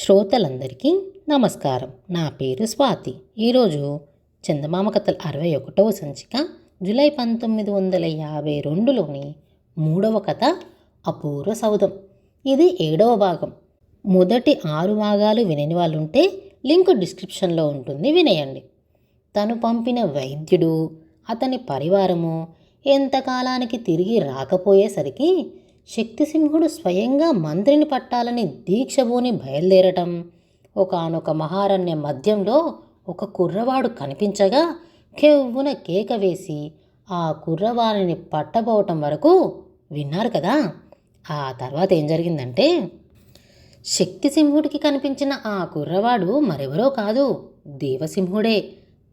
శ్రోతలందరికీ నమస్కారం. నా పేరు స్వాతి. ఈరోజు చందమామ కథల అరవై ఒకటవ సంచిక జూలై పంతొమ్మిది వందల యాభై రెండులోని మూడవ కథ అపూర్వ సౌధం. ఇది ఏడవ భాగం. మొదటి ఆరు భాగాలు వినని వాళ్ళు ఉంటే లింక్ డిస్క్రిప్షన్లో ఉంటుంది వినేయండి. తను పంపిన వైద్యుడు అతని పరివారము ఎంతకాలానికి తిరిగి రాకపోయేసరికి శక్తిసింహుడు స్వయంగా మంత్రిని పట్టాలని దీక్షబోని బయలుదేరటం. ఒకానొక మహారణ్య మధ్యంలో ఒక కుర్రవాడు కనిపించగా కెవ్వున కేక వేసి ఆ కుర్రవాడిని పట్టబోవటం వరకు విన్నారు కదా. ఆ తర్వాత ఏం జరిగిందంటే శక్తిసింహుడికి కనిపించిన ఆ కుర్రవాడు మరెవరో కాదు దేవసింహుడే.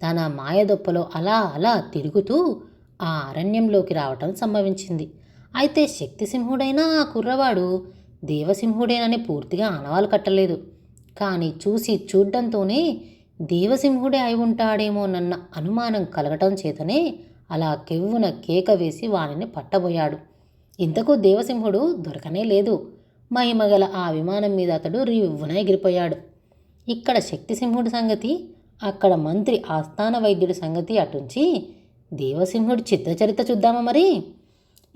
తన మాయదొప్పలో అలా అలా తిరుగుతూ ఆ అరణ్యంలోకి రావటం సంభవించింది. అయితే శక్తిసింహుడైన ఆ కుర్రవాడు దేవసింహుడేనని పూర్తిగా ఆనవాలు కట్టలేదు. కానీ చూసి చూడ్డంతోనే దేవసింహుడే అయి ఉంటాడేమోనన్న అనుమానం కలగటం చేతనే అలా కెవ్వున కేక వేసి వానిని పట్టబోయాడు. ఇంతకు దేవసింహుడు దొరకనే లేదు. మహిమగల ఆ విమానం మీద అతడు రివ్వున ఎగిరిపోయాడు. ఇక్కడ శక్తిసింహుడి సంగతి అక్కడ మంత్రి ఆస్థాన వైద్యుడి సంగతి అటుంచి దేవసింహుడి చిత్రచరిత చూద్దామా మరి?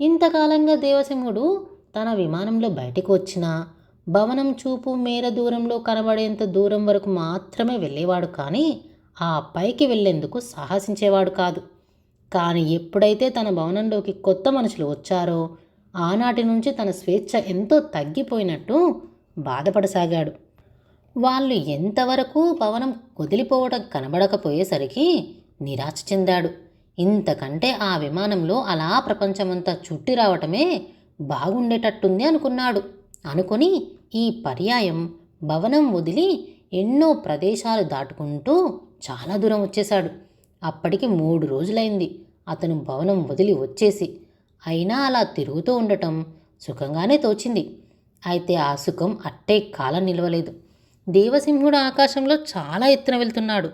ఇంతకాలంగా దేవసింహుడు తన విమానంలో బయటకు వచ్చినా భవనం చూపు మేర దూరంలో కనబడేంత దూరం వరకు మాత్రమే వెళ్ళేవాడు కానీ ఆ పైకి వెళ్ళేందుకు సాహసించేవాడు కాదు. కానీ ఎప్పుడైతే తన భవనంలోకి కొత్త మనుషులు వచ్చారో ఆనాటి నుంచి తన స్వేచ్ఛ ఎంతో తగ్గిపోయినట్టు బాధపడసాగాడు. వాళ్ళు ఎంతవరకు భవనం వదిలిపోవడం కనబడకపోయేసరికి నిరాశ చెందాడు. ఇంతకంటే ఆ విమానంలో అలా ప్రపంచమంతా చుట్టి రావటమే బాగుండేటట్టుంది అనుకున్నాడు. అనుకొని ఈ పర్యాయం భవనం వదిలి ఎన్నో ప్రదేశాలు దాటుకుంటూ చాలా దూరం వచ్చేశాడు. అప్పటికి మూడు రోజులైంది. అతను భవనం వదిలి వచ్చేసి అయినా అలా తిరుగుతూ ఉండటం సుఖంగానే తోచింది. అయితే ఆ సుఖం అట్టే కాలం నిలవలేదు. దేవసింహుడు ఆకాశంలో చాలా ఎత్తున వెళ్తున్నాడు.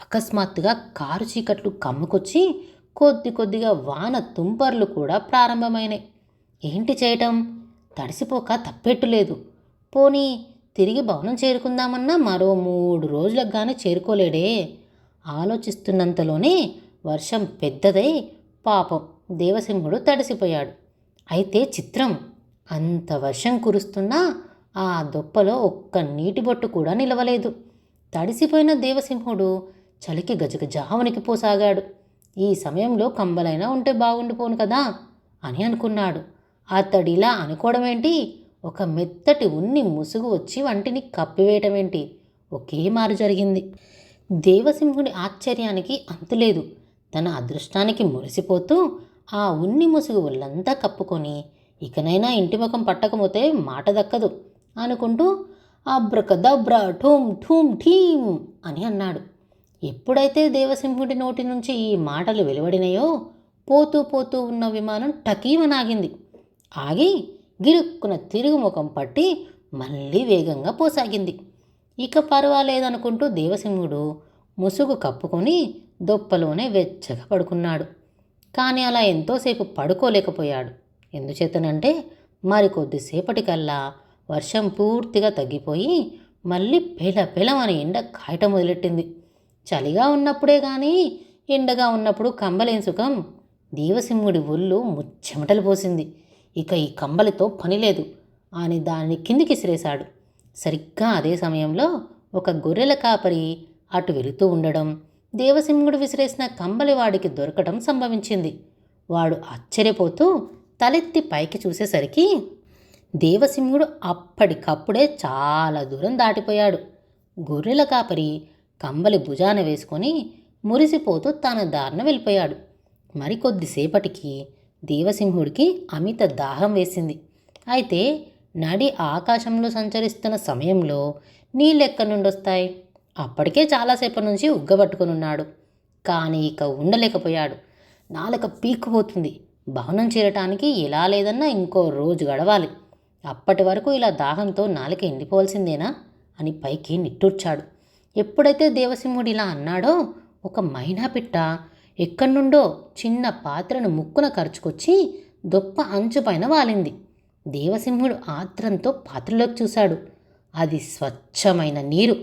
అకస్మాత్తుగా కారు చీకట్లు కమ్ముకొచ్చి కొద్ది కొద్దిగా వాన తుంపర్లు కూడా ప్రారంభమైనాయి. ఏంటి చేయటం? తడిసిపోక తప్పెట్టులేదు పోనీ తిరిగి భవనం చేరుకుందామన్నా మరో మూడు రోజులకు కానీ చేరుకోలేడే. ఆలోచిస్తున్నంతలోనే వర్షం పెద్దదై పాపం దేవసింహుడు తడిసిపోయాడు. అయితే చిత్రం! అంత వర్షం కురుస్తున్నా ఆ దొప్పలో ఒక్క నీటి బొట్టు కూడా నిలవలేదు. తడిసిపోయిన దేవసింహుడు చలికి గజగజా వణికిపోసాగాడు ఈ సమయంలో కంబలైనా ఉంటే బాగుండిపోను కదా అని అనుకున్నాడు. అతడిలా అనుకోవడం ఏంటి ఒక మెత్తటి ఉన్ని ముసుగు వచ్చి వంటిని కప్పివేయటమేంటి? ఒకే మారు జరిగింది. దేవసింహుడి ఆశ్చర్యానికి అంతులేదు తన అదృష్టానికి మురిసిపోతూ ఆ ఉన్ని ముసుగు ఒళ్ళంతా కప్పుకొని ఇకనైనా ఇంటి ముఖం పట్టకపోతే మాట దక్కదు అనుకుంటూ అబ్రకదబ్ర ఠూమ్ ఠూమ్ ఠీమ్ అని అన్నాడు. ఎప్పుడైతే దేవసింహుడి నోటి నుంచి ఈ మాటలు వెలువడినాయో పోతూ పోతూ ఉన్న విమానం టకీమనాగింది. ఆగి గిరుక్కున తిరుగుముఖం పట్టి మళ్ళీ వేగంగా పోసాగింది. ఇక పర్వాలేదనుకుంటూ దేవసింహుడు ముసుగు కప్పుకొని దొప్పలోనే వెచ్చగా పడుకున్నాడు. కానీ అలా ఎంతోసేపు పడుకోలేకపోయాడు. ఎందుచేతనంటే మరికొద్దిసేపటికల్లా వర్షం పూర్తిగా తగ్గిపోయి మళ్ళీ పెల పెలమని ఎండ కాయటం మొదలెట్టింది. చలిగా ఉన్నప్పుడే కానీ ఎండగా ఉన్నప్పుడు కంబలేని సుఖం? దేవసింహుడి ఒళ్ళు ముచ్చెమటలు పోసింది. ఇక ఈ కంబలితో పని లేదు. అని దాన్ని కిందికి సిరేశాడు. సరిగ్గా అదే సమయంలో ఒక గొర్రెల కాపరి అటు వెళుతూ ఉండడం దేవసింహుడు విసిరేసిన కంబలి వాడికి దొరకడం సంభవించింది. వాడు ఆశ్చర్యపోతూ తలెత్తి పైకి చూసేసరికి దేవసింహుడు అప్పటికప్పుడే చాలా దూరం దాటిపోయాడు. గొర్రెల కాపరి కంబలి భుజాన వేసుకొని మురిసిపోతూ తన దారిన వెళ్ళిపోయాడు. మరికొద్దిసేపటికి దేవసింహుడికి అమిత దాహం వేసింది. అయితే నడి ఆకాశంలో సంచరిస్తున్న సమయంలో నీళ్ళెక్కడి నుండి వస్తాయి అప్పటికే చాలాసేపటి నుంచి ఉగ్గబట్టుకుని ఉన్నాడు. కానీ ఇక ఉండలేకపోయాడు. నాలుక పీక్కుపోతుంది. భవనం చేరటానికి ఇలా లేదన్నా ఇంకో రోజు గడవాలి. అప్పటి వరకు ఇలా దాహంతో నాలుక ఎండిపోవాల్సిందేనా అని పైకి నిట్టూర్చాడు. ఎప్పుడైతే దేవసింహుడు ఇలా అన్నాడో ఒక మైనా పిట్ట ఎక్కడి నుండో చిన్న పాత్రను ముక్కున ఖర్చుకొచ్చి దొప్ప అంచుపైన వాలింది. దేవసింహుడు ఆత్రంతో పాత్రలోకి చూశాడు. అది స్వచ్ఛమైన నీరు.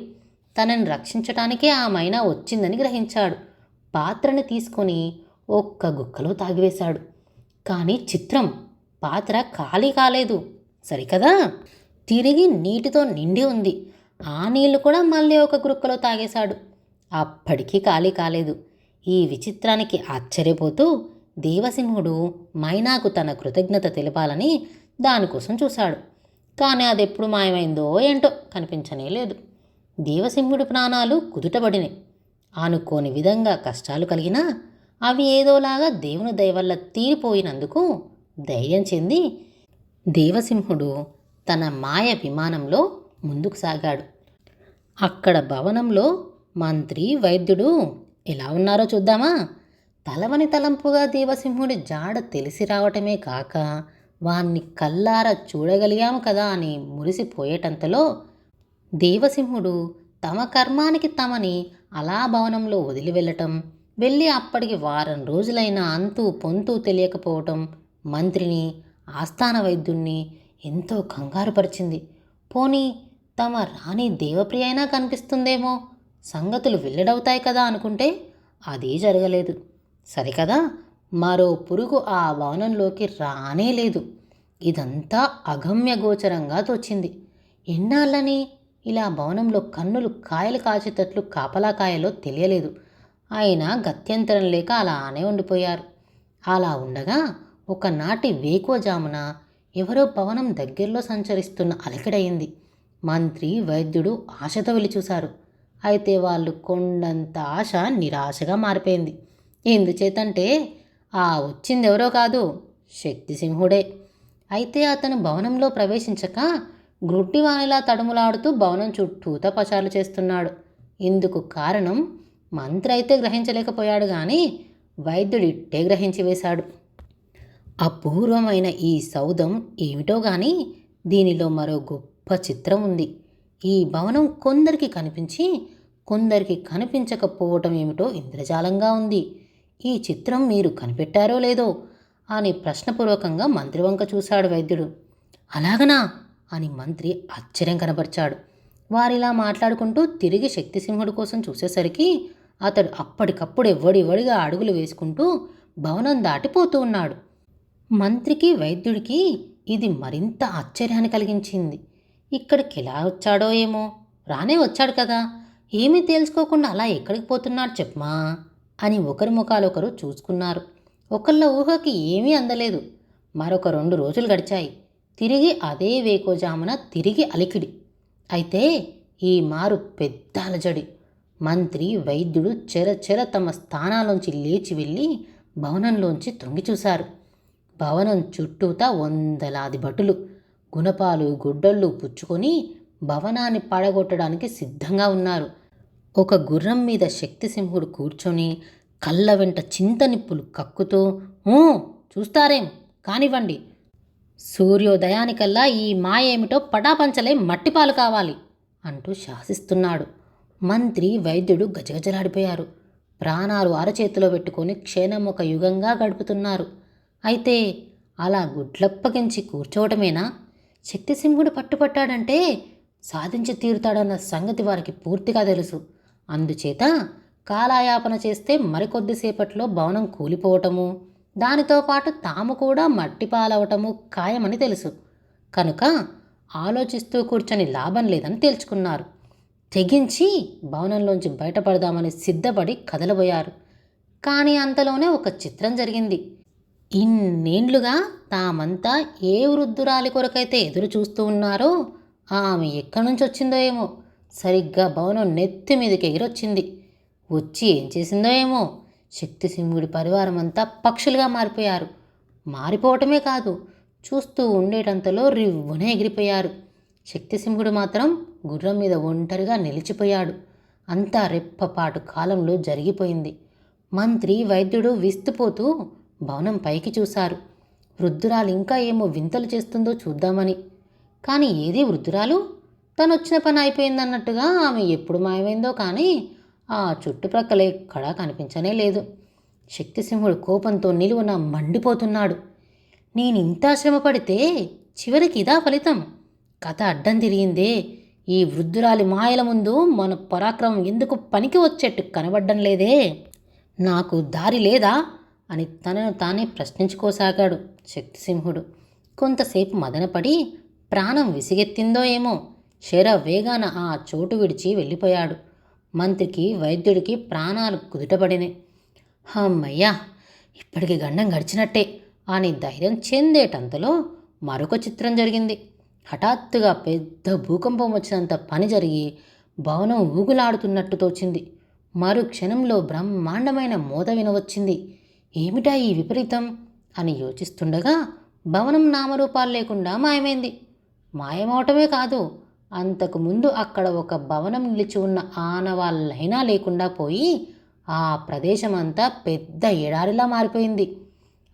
తనని రక్షించటానికే ఆ మైనా వచ్చిందని గ్రహించాడు. పాత్రని తీసుకొని ఒక్క గుక్కలో తాగివేశాడు. కానీ చిత్రం పాత్ర ఖాళీ కాలేదు. సరికదా? తిరిగి నీటితో నిండి ఉంది. ఆ నీళ్ళు కూడా మళ్ళీ ఒక గురుక్కలో తాగేశాడు. అప్పటికీ ఖాళీ కాలేదు. ఈ విచిత్రానికి ఆశ్చర్యపోతూ దేవసింహుడు మైనాకు తన కృతజ్ఞత తెలపాలని దానికోసం చూశాడు. కానీ అది ఎప్పుడు మాయమైందో ఏంటో కనిపించనే లేదు. దేవసింహుడి ప్రాణాలు కుదుటబడినాయి అనుకోని విధంగా కష్టాలు కలిగినా అవి ఏదోలాగా దేవుని దయవల్ల తీరిపోయినందుకు ధైర్యం చెంది దేవసింహుడు తన మాయ విమానంలో ముందుకు సాగాడు. అక్కడ భవనంలో మంత్రి వైద్యుడు ఎలా ఉన్నారో చూద్దామా? తలవని తలంపుగా దేవసింహుడి జాడ తెలిసి రావటమే కాక వాణ్ణి కల్లారా చూడగలిగాము కదా అని మురిసిపోయేటంతలో దేవసింహుడు తమ కర్మానికి తమని అలా భవనంలో వదిలి వెళ్ళటం వెళ్ళి అప్పటికి వారం రోజులైన అంతు పొంతు తెలియకపోవటం మంత్రిని ఆస్థాన వైద్యుణ్ణి ఎంతో కంగారుపరిచింది. పోనీ తమ రాణి దేవప్రియ అయినా కనిపిస్తుందేమో. సంగతులు వెల్లడవుతాయి కదా అనుకుంటే అదీ జరగలేదు. సరికదా మరో పురుగు ఆ భవనంలోకి రానే లేదు. ఇదంతా అగమ్య గోచరంగా తోచింది. ఎన్నాళ్ళని? ఇలా భవనంలో కన్నులు కాయలు కాచేటట్లు కాపలా కాయలో తెలియలేదు. అయినా గత్యంతరం లేక అలానే ఉండిపోయారు. అలా ఉండగా ఒకనాటి వేకువజామున ఎవరో భవనం దగ్గరలో సంచరిస్తున్న అలకిడయింది మంత్రి వైద్యుడు ఆశతో వెళ్ళి చూశారు. అయితే వాళ్ళు కొండంత ఆశ నిరాశగా మారిపోయింది. ఎందుచేతంటే ఆ వచ్చింది ఎవరో కాదు శక్తిసింహుడే అయితే అతను భవనంలో ప్రవేశించక గ్రుడ్డివానిలా తడుములాడుతూ భవనం చుట్టూతా పచారులు చేస్తున్నాడు. ఇందుకు కారణం మంత్రి అయితే గ్రహించలేకపోయాడు కానీ వైద్యుడు ఇట్టే గ్రహించి వేశాడు. అపూర్వమైన ఈ సౌధం ఏమిటో కానీ దీనిలో మరో గొప్ప చిత్రం ఉంది. ఈ భవనం కొందరికి కనిపించి కొందరికి కనిపించకపోవటం ఏమిటో ఇంద్రజాలంగా ఉంది. ఈ చిత్రం మీరు కనిపెట్టారో లేదో అని ప్రశ్నపూర్వకంగా మంత్రి వంక చూశాడు వైద్యుడు. అలాగనా? అని మంత్రి ఆశ్చర్యం కనపరిచాడు. వారిలా మాట్లాడుకుంటూ తిరిగి శక్తిసింహుడి కోసం చూసేసరికి అతడు అప్పటికప్పుడు ఎవ్వడివడిగా అడుగులు వేసుకుంటూ భవనం దాటిపోతూ ఉన్నాడు. మంత్రికి వైద్యుడికి ఇది మరింత ఆశ్చర్యాన్ని కలిగించింది. ఇక్కడికి ఎలా వచ్చాడో ఏమో? రానే వచ్చాడు కదా. ఏమీ తేల్చుకోకుండా అలా ఎక్కడికి పోతున్నాడు చెప్పమా? అని ఒకరి ముఖాలొకరు చూసుకున్నారు. ఒకళ్ళ ఊహకి ఏమీ అందలేదు. మరొక రెండు రోజులు గడిచాయి. తిరిగి అదే వేకోజామున తిరిగి అలికిడి. అయితే ఈ మారు పెద్ద అలజడి మంత్రి వైద్యుడు చెరచెర తమ స్థానాలోంచి లేచి వెళ్ళి భవనంలోంచి తొంగి చూశారు. భవనం చుట్టూతా వందలాది భటులు. గుణపాలు గుడ్డళ్ళు పుచ్చుకొని భవనాన్ని పడగొట్టడానికి సిద్ధంగా ఉన్నారు. ఒక గుర్రం మీద శక్తిసింహుడు కూర్చొని కళ్ళ వెంట చింతనిప్పులు కక్కుతూ చూస్తారేం? కానివ్వండి. సూర్యోదయానికల్లా ఈ మాయ ఏమిటో పటాపంచలే మట్టిపాలు కావాలి అంటూ శాసిస్తున్నాడు. మంత్రి వైద్యుడు గజగజలాడిపోయారు. ప్రాణాలు అరచేతిలో పెట్టుకొని క్షణం ఒక యుగంగా గడుపుతున్నారు. అయితే అలా గుడ్లప్పగించి కూర్చోవటమేనా? శక్తిసింహుడు పట్టుపట్టాడంటే సాధించి తీరుతాడన్న సంగతి వారికి పూర్తిగా తెలుసు. అందుచేత కాలాయాపన చేస్తే మరికొద్దిసేపట్లో భవనం కూలిపోవటము దానితో పాటు తాము కూడా మట్టిపాలవటము ఖాయమని తెలుసు. కనుక ఆలోచిస్తూ కూర్చొని లాభం లేదని తేల్చుకున్నారు. తెగించి భవనంలోంచి బయటపడదామని సిద్ధపడి కదలబోయారు. కానీ అంతలోనే ఒక చిత్రం జరిగింది. ఇన్నేండ్లుగా తామంతా ఏ వృద్ధురాలి కొరకైతే ఎదురు చూస్తూ ఉన్నారో ఆమె ఎక్కడి నుంచి వచ్చిందో ఏమో. సరిగ్గా భవనం నెత్తి మీదకి ఎగిరొచ్చింది వచ్చి ఏం చేసిందో ఏమో. శక్తిసింహుడి పరివారం అంతా పక్షులుగా మారిపోయారు. మారిపోవటమే కాదు చూస్తూ ఉండేటంతలో రివ్వున ఎగిరిపోయారు. శక్తిసింహుడు మాత్రం గుర్రం మీద ఒంటరిగా నిలిచిపోయాడు. అంతా రెప్పపాటు కాలంలో జరిగిపోయింది. మంత్రి వైద్యుడు విస్తుపోతూ భవనం పైకి చూశారు. వృద్ధురాలు ఇంకా ఏమో వింతలు చేస్తుందో చూద్దామని. కానీ ఏది వృద్ధురాలు? తనొచ్చిన వచ్చిన పని అయిపోయిందన్నట్టుగా ఆమె ఎప్పుడు మాయమైందో కానీ ఆ చుట్టుప్రక్కల ఎక్కడా కనిపించనే లేదు. శక్తిసింహుడు కోపంతో నిలువున మండిపోతున్నాడు. నేను ఇంత శ్రమ పడితే చివరికి ఇదా ఫలితం? కథ అడ్డం తిరిగిందే. ఈ వృద్ధురాలి మాయల ముందు మన పరాక్రమం ఎందుకు పనికి వచ్చేట్టు కనబడ్డం లేదే? నాకు దారి లేదా? అని తనను తానే ప్రశ్నించుకోసాగాడు శక్తిసింహుడు. కొంతసేపు మదనపడి ప్రాణం విసిగెత్తిందో ఏమో శర వేగాన ఆ చోటు విడిచి వెళ్ళిపోయాడు. మంత్రికి వైద్యుడికి ప్రాణాలు కుదుటపడినాయి హమ్మయ్యా ఇప్పటికి గండం గడిచినట్టే అని ధైర్యం చెందేటంతలో మరొక చిత్రం జరిగింది. హఠాత్తుగా పెద్ద భూకంపం వచ్చినంత పని జరిగి భవనం ఊగులాడుతున్నట్టు తోచింది. మరు క్షణంలో బ్రహ్మాండమైన మోత వినవచ్చింది. ఏమిటా ఈ విపరీతం? అని యోచిస్తుండగా భవనం నామరూపాలు లేకుండా మాయమైంది. మాయమవటమే కాదు అంతకు ముందు అక్కడ ఒక భవనం నిలిచి ఉన్న ఆనవాళ్ళైనా లేకుండా పోయి ఆ ప్రదేశమంతా పెద్ద ఎడారిలా మారిపోయింది.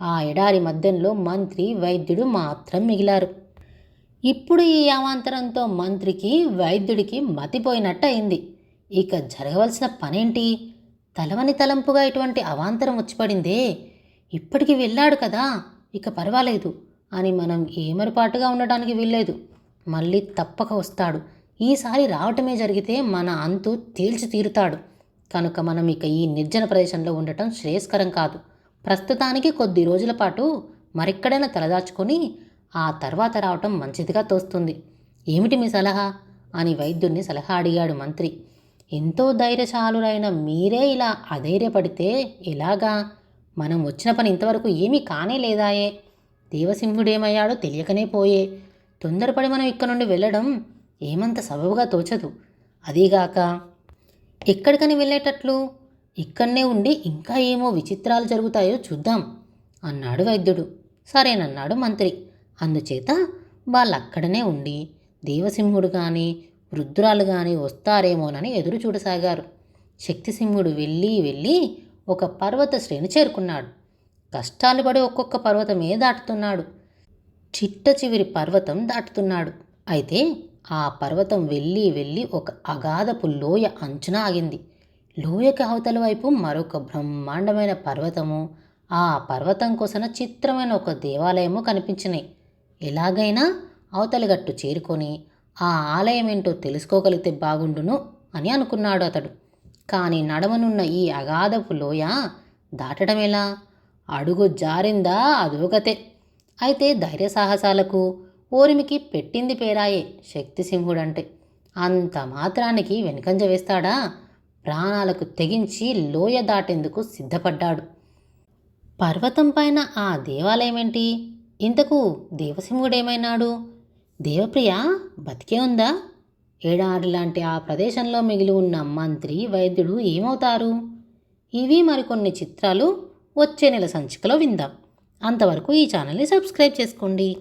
ఆ ఎడారి మధ్యంలో మంత్రి వైద్యుడు మాత్రం మిగిలారు. ఇప్పుడు ఈ అవాంతరంతో మంత్రికి వైద్యుడికి మతిపోయినట్టు అయింది ఇక జరగవలసిన పనేంటి? తలవని తలంపుగా ఇటువంటి అవాంతరం వచ్చిపడిందే. ఇప్పటికి వెళ్ళాడు కదా. ఇక పర్వాలేదు. అని మనం ఏమరపాటుగా ఉండటానికి వీల్లేదు. మళ్ళీ తప్పక వస్తాడు. ఈసారి రావటమే జరిగితే మన అంతు తేల్చి తీరుతాడు. కనుక మనం ఇక ఈ నిర్జన ప్రదేశంలో ఉండటం శ్రేయస్కరం కాదు. ప్రస్తుతానికి కొద్ది రోజుల పాటు మరెక్కడైనా తలదాచుకొని ఆ తర్వాత రావటం మంచిదిగా తోస్తుంది. ఏమిటి మీ సలహా? అని వైద్యుడిని సలహా అడిగాడు మంత్రి. ఎంతో ధైర్యశాలురైన మీరే ఇలా అధైర్యపడితే ఎలాగా? మనం వచ్చిన పని ఇంతవరకు ఏమీ కానే లేదాయే. దేవసింహుడేమయ్యాడో తెలియకనే పోయే. తొందరపడి మనం ఇక్కడ నుండి వెళ్ళడం ఏమంత సబబుగా తోచదు. అదీగాక ఎక్కడికని వెళ్ళేటట్లు? ఇక్కడనే ఉండి ఇంకా ఏమో విచిత్రాలు జరుగుతాయో చూద్దాం అన్నాడు వైద్యుడు. సరేనన్నాడు మంత్రి. అందుచేత వాళ్ళక్కడనే ఉండి దేవసింహుడు కానీ వృద్ధురాలు కానీ వస్తారేమోనని ఎదురు చూడసాగారు. శక్తిసింహుడు వెళ్ళి వెళ్ళి ఒక పర్వత శ్రేణి చేరుకున్నాడు. కష్టాలు పడి ఒక్కొక్క పర్వతమే దాటుతున్నాడు. చిట్ట చివరి పర్వతం దాటుతున్నాడు. అయితే ఆ పర్వతం వెళ్ళి వెళ్ళి ఒక అగాధపు లోయ అంచున ఆగింది. లోయకి అవతల వైపు మరొక బ్రహ్మాండమైన పర్వతము ఆ పర్వతం కోసం చిత్రమైన ఒక దేవాలయము కనిపించినాయి. ఎలాగైనా అవతలి గట్టు చేరుకొని ఆ ఆలయం ఏంటో తెలుసుకోగలిగితే బాగుండును అని అనుకున్నాడు అతడు. కానీ నడమనున్న ఈ అగాధపు లోయ దాటడం ఎలా అడుగు జారిందా అదోగతే. అయితే ధైర్య సాహసాలకు ఓరిమికి పెట్టింది పేరాయే శక్తిసింహుడంటే. అంత మాత్రానికి వెనుకంజ వేస్తాడా? ప్రాణాలకు తెగించి లోయ దాటేందుకు సిద్ధపడ్డాడు. పర్వతం పైన ఆ దేవాలయం ఏంటి ఇంతకు దేవసింహుడేమైనాడు? దేవప్రియ బతికే ఉందా? ఏడాది లాంటి ఆ ప్రదేశంలో మిగిలి ఉన్న మంత్రి వైద్యుడు ఏమవుతారు? ఇవి మరికొన్ని చిత్రాలు వచ్చే నెల సంచికలో విందాం. అంతవరకు ఈ ఛానల్ని సబ్స్క్రైబ్ చేసుకోండి.